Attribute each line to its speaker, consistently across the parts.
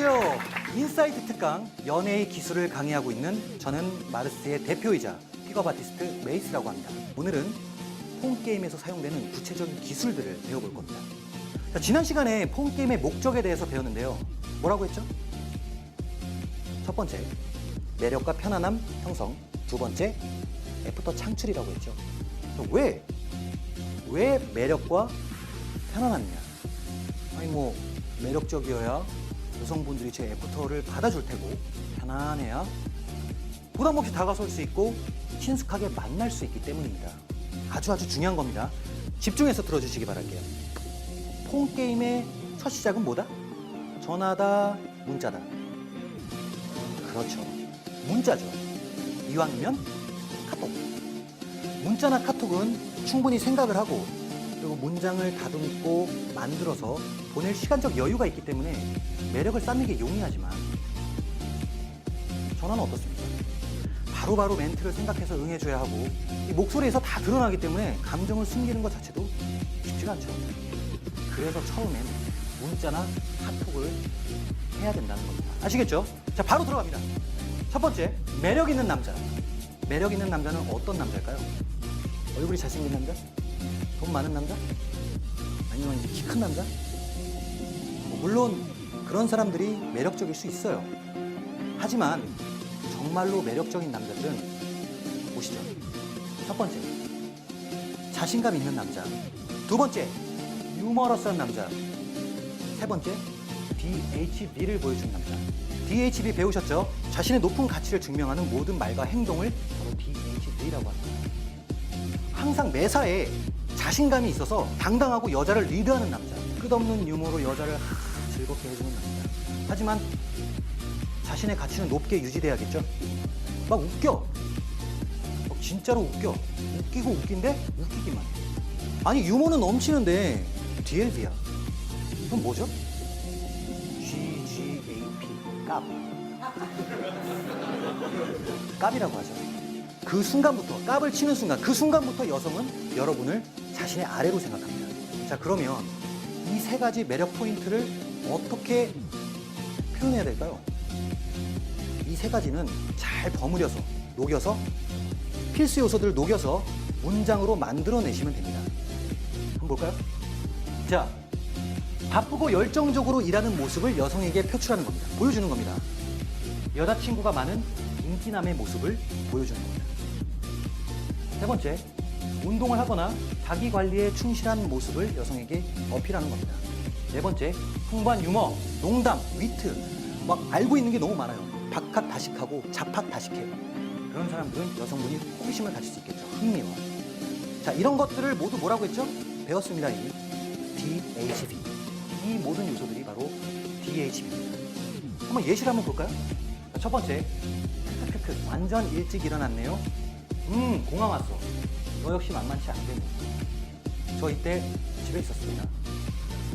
Speaker 1: 안녕하세요. 인사이트 특강 연애의 기술을 강의하고 있는 저는 마르스의 대표이자 픽업 아티스트 메이스라고 합니다. 오늘은 폰 게임에서 사용되는 구체적인 기술들을 배워볼 겁니다. 자, 지난 시간에 폰 게임의 목적에 대해서 배웠는데요. 뭐라고 했죠? 첫 번째, 매력과 편안함 형성. 두 번째, 애프터 창출이라고 했죠. 왜? 왜 매력과 편안함이냐? 아니 뭐 매력적이어야 여성분들이 제 애프터를 받아줄 테고 편안해야 부담 없이 다가설 수 있고 친숙하게 만날 수 있기 때문입니다. 아주 아주 중요한 겁니다. 집중해서 들어주시기 바랄게요. 폰 게임의 첫 시작은 뭐다? 전화다, 문자다. 그렇죠. 문자죠. 이왕이면 카톡. 문자나 카톡은 충분히 생각을 하고 그리고 문장을 다듬고 만들어서 보낼 시간적 여유가 있기 때문에 매력을 쌓는 게 용이하지만 전화는 어떻습니까? 바로바로 멘트를 생각해서 응해줘야 하고 이 목소리에서 다 드러나기 때문에 감정을 숨기는 것 자체도 쉽지가 않죠. 그래서 처음엔 문자나 카톡을 해야 된다는 겁니다. 아시겠죠? 자, 바로 들어갑니다. 첫 번째, 매력 있는 남자. 매력 있는 남자는 어떤 남자일까요? 얼굴이 잘생긴 남자? 돈 많은 남자? 아니면 키 큰 남자? 뭐 물론 그런 사람들이 매력적일 수 있어요. 하지만 정말로 매력적인 남자들은 보시죠. 첫 번째, 자신감 있는 남자. 두 번째, 유머러스한 남자. 세 번째, DHB를 보여주는 남자. DHB 배우셨죠? 자신의 높은 가치를 증명하는 모든 말과 행동을 바로 DHB라고 합니다. 항상 매사에 자신감이 있어서 당당하고 여자를 리드하는 남자. 끝없는 유머로 여자를 하, 즐겁게 해주는 남자. 하지만 자신의 가치는 높게 유지돼야겠죠? 막 웃겨. 막 진짜로 웃겨. 웃기고 웃긴데 웃기기만 해. 아니 유머는 넘치는데 DLB야. 그럼 뭐죠? GGAP 깝. 깝이라고 하죠. 그 순간부터 깝을 치는 순간 그 순간부터 여성은 여러분을 자신의 아래로 생각합니다. 자 그러면 이 세 가지 매력 포인트를 어떻게 표현해야 될까요? 이 세 가지는 잘 버무려서 녹여서 필수 요소들을 녹여서 문장으로 만들어내시면 됩니다. 한번 볼까요? 자, 바쁘고 열정적으로 일하는 모습을 여성에게 표출하는 겁니다. 보여주는 겁니다. 여자친구가 많은 인기남의 모습을 보여주는 겁니다. 세 번째, 운동을 하거나 자기 관리에 충실한 모습을 여성에게 어필하는 겁니다. 네 번째, 풍부한 유머, 농담, 위트, 막 알고 있는 게 너무 많아요. 박학다식하고 자팍다식해. 그런 사람들은 여성분이 호기심을 가질 수 있겠죠. 흥미와. 자, 이런 것들을 모두 뭐라고 했죠? 배웠습니다. 이 DHB. 이 모든 요소들이 바로 DHB입니다. 한번 예시를 한번 볼까요? 자, 첫 번째, 완전 일찍 일어났네요. 음, 공항 왔어. 너 역시 만만치 않겠네. 저 이때 집에 있었습니다.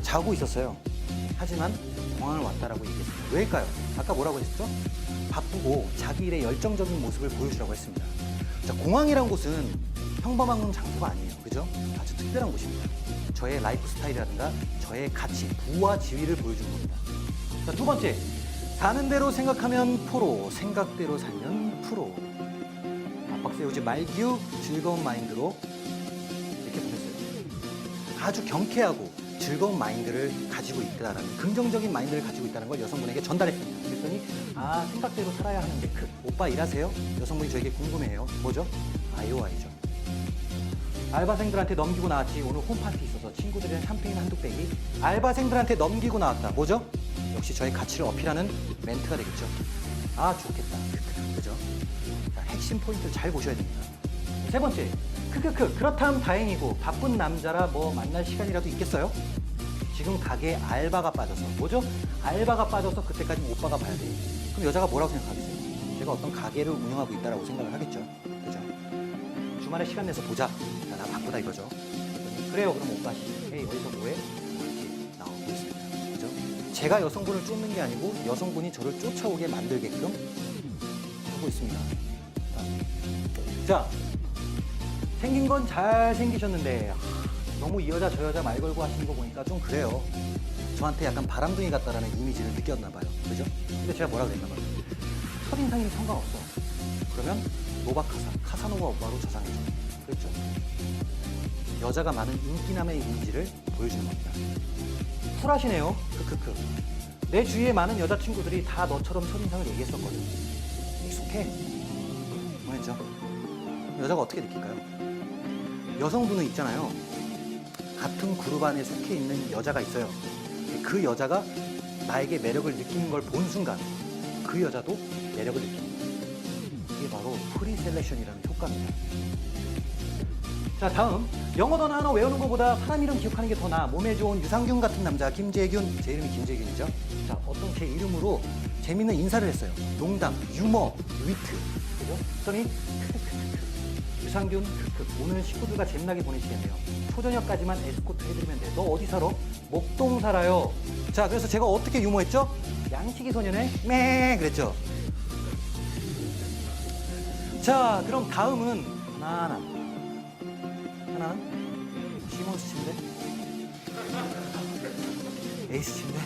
Speaker 1: 자고 있었어요. 하지만 공항을 왔다라고 얘기했습니다. 왜일까요? 아까 뭐라고 했었죠? 바쁘고 자기 일에 열정적인 모습을 보여주라고 했습니다. 자, 공항이란 곳은 평범한 장소가 아니에요. 그죠? 아주 특별한 곳입니다. 저의 라이프 스타일이라든가 저의 가치, 부와 지위를 보여주는 겁니다. 자, 두 번째. 사는 대로 생각하면 프로, 생각대로 살면 프로. 세우지 말기우 즐거운 마인드로 이렇게 보냈어요. 아주 경쾌하고 즐거운 마인드를 가지고 있다라는 긍정적인 마인드를 가지고 있다는 걸 여성분에게 전달했습니다. 그랬더니 아 생각대로 살아야 하는 데크 오빠 일하세요? 여성분이 저에게 궁금해해요. 뭐죠? 아이오아이죠. 알바생들한테 넘기고 나왔지 오늘 홈파티 있어서 친구들이랑 샴페인 한두 빼기 알바생들한테 넘기고 나왔다. 뭐죠? 역시 저의 가치를 어필하는 멘트가 되겠죠. 아 좋겠다. 핵심 포인트를 잘 보셔야 됩니다. 세 번째, 크크크 그렇다면 다행이고 바쁜 남자라 뭐 만날 시간이라도 있겠어요? 지금 가게에 알바가 빠져서 뭐죠? 알바가 빠져서 그때까지 오빠가 봐야 돼. 그럼 여자가 뭐라고 생각하겠어요? 제가 어떤 가게를 운영하고 있다라고 생각을 하겠죠. 그죠? 주말에 시간 내서 보자. 자, 나 바쁘다 이거죠. 그래요. 그럼 오빠 씨, 에이 어디서 뭐해? 이렇게 나오고 있습니다. 그죠? 제가 여성분을 쫓는 게 아니고 여성분이 저를 쫓아오게 만들게끔 하고 있습니다. 자, 생긴 건 잘 생기셨는데 하, 너무 이 여자 저 여자 말 걸고 하시는 거 보니까 좀 그래요. 저한테 약간 바람둥이 같다라는 이미지를 느꼈나 봐요. 그죠? 근데 제가 뭐라 그랬나 봐요. 첫인상이 상관없어. 그러면 노바카사, 카사노바 오빠로 저장해줘. 그랬죠? 여자가 많은 인기남의 이미지를 보여주는 겁니다. 쿨하시네요. 크크크. 내 주위에 많은 여자친구들이 다 너처럼 첫인상을 얘기했었거든. 익숙해. 뭐였죠? 여자가 어떻게 느낄까요? 여성분은 있잖아요. 같은 그룹 안에 속해 있는 여자가 있어요. 그 여자가 나에게 매력을 느끼는 걸 본 순간 그 여자도 매력을 느낍니다. 이게 바로 프리 셀렉션이라는 효과입니다. 자 다음 영어 단어 하나 외우는 것보다 사람 이름 기억하는 게 더 나아 몸에 좋은 유상균 같은 남자 김재균 제 이름이 김재균이죠 자 어떤 제 이름으로 재밌는 인사를 했어요 농담 유머 위트 그죠? 그랬더니 유상균 크크 오늘 식구들과 재미나게 보내시겠네요. 초저녁까지만 에스코트 해드리면 돼 너 어디 살아? 목동 살아요. 자 그래서 제가 어떻게 유머했죠? 양치기 소년의 매 그랬죠. 자 그럼 다음은 하나 하나. 하나는 시몬스 침대? 에이스 침대?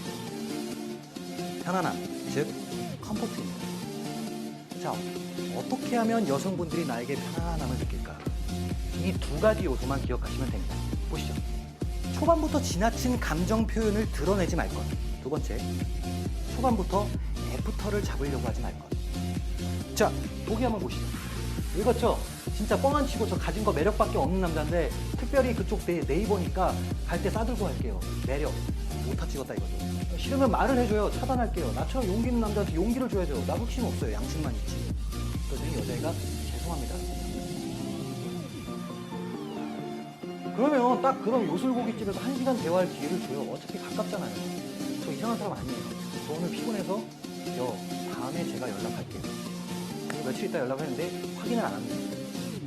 Speaker 1: 편안함 즉 컴포트입니다 자 어떻게 하면 여성분들이 나에게 편안함을 느낄까 이 두 가지 요소만 기억하시면 됩니다 보시죠 초반부터 지나친 감정 표현을 드러내지 말 것. 두 번째, 초반부터 애프터를 잡으려고 하지 말 것. 자, 보기 한번 보시죠. 읽었죠? 진짜 뻥안 치고 저 가진 거 매력밖에 없는 남자인데 특별히 그쪽 네, 네이버니까 갈 때 싸들고 갈게요. 매력. 오타 찍었다 이거죠. 싫으면 말을 해줘요. 차단할게요. 나처럼 용기 있는 남자한테 용기를 줘야죠. 나 흑심 없어요. 양심만 있지. 그러더니 여자애가 죄송합니다. 그러면 딱 그런 요술고깃집에서 한 시간 대화할 기회를 줘요. 어차피 가깝잖아요. 저 이상한 사람 아니에요. 저 오늘 피곤해서 여 다음에 제가 연락할게요. 며칠 있다 연락을 했는데 확인을 안 합니다.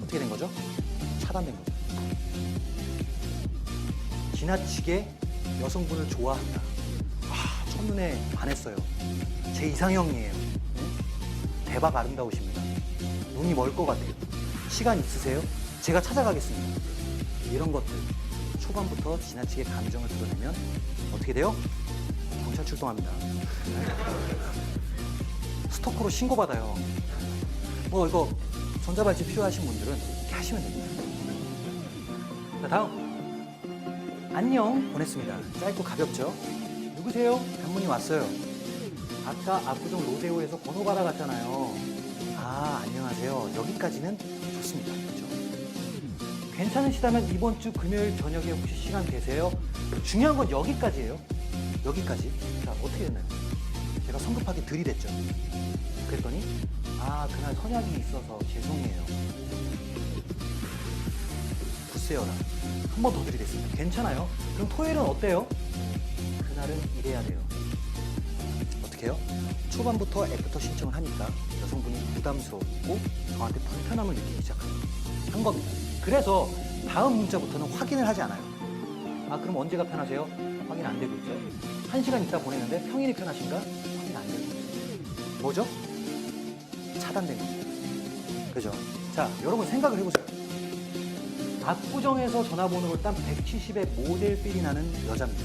Speaker 1: 어떻게 된 거죠? 차단된 거죠. 지나치게 여성분을 좋아한다. 아, 첫눈에 반했어요. 제 이상형이에요. 응? 대박 아름다우십니다. 눈이 멀 것 같아요. 시간 있으세요? 제가 찾아가겠습니다. 이런 것들 초반부터 지나치게 감정을 드러내면 어떻게 돼요? 경찰 출동합니다. 스토커로 신고받아요. 뭐 이거 전자발찌 필요하신 분들은 이렇게 하시면 됩니다. 자 다음 안녕 보냈습니다. 짧고 가볍죠? 누구세요? 단문이 왔어요. 아까 압구정 로데오에서 번호 받아갔잖아요. 아 안녕하세요. 여기까지는 좋습니다. 그렇죠? 괜찮으시다면 이번 주 금요일 저녁에 혹시 시간 되세요? 중요한 건 여기까지예요. 여기까지. 자, 어떻게 됐나요? 제가 성급하게 들이댔죠. 그랬더니, 아, 그날 선약이 있어서 죄송해요. 부세요라. 한 번 더 들이댔습니다. 괜찮아요. 그럼 토요일은 어때요? 그날은 일해야 돼요. 어떻게 해요? 초반부터 애프터 신청을 하니까 여성분이 부담스럽고 저한테 불편함을 느끼기 시작합니다. 한 겁니다. 그래서 다음 문자부터는 확인을 하지 않아요. 아, 그럼 언제가 편하세요? 확인 안 되고 있죠. 한 시간 있다 보내는데 평일이 편하신가? 확인 안 되고 있죠. 뭐죠? 차단된 겁니다. 그죠? 자, 여러분 생각을 해보세요. 압구정에서 전화번호를 딴 170의 모델 필이 나는 여자입니다.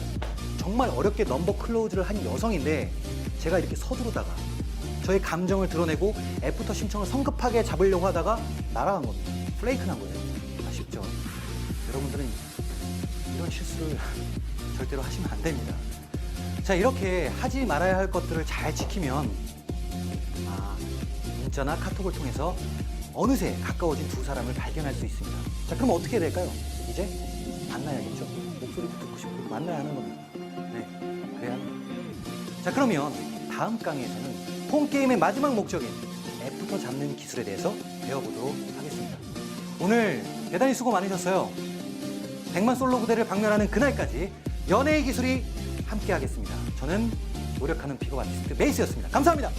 Speaker 1: 정말 어렵게 넘버 클로즈를 한 여성인데 제가 이렇게 서두르다가 저의 감정을 드러내고 애프터 신청을 성급하게 잡으려고 하다가 날아간 겁니다. 플레이크 난 거예요. 아쉽죠? 여러분들은 이런 실수를 절대로 하시면 안 됩니다. 자, 이렇게 하지 말아야 할 것들을 잘 지키면 아, 문자나 카톡을 통해서 어느새 가까워진 두 사람을 발견할 수 있습니다. 자, 그럼 어떻게 될까요? 이제 만나야겠죠? 목소리도 듣고 싶고 만나야 하는 겁니다. 네, 그래야 합니다. 자, 그러면 다음 강의에서는 폰게임의 마지막 목적인 애프터 잡는 기술에 대해서 배워보도록 하겠습니다. 오늘 대단히 수고 많으셨어요. 100만 솔로 부대를 박멸하는 그날까지 연애의 기술이 함께 하겠습니다. 저는 노력하는 픽업 아티스트 메이스였습니다. 감사합니다.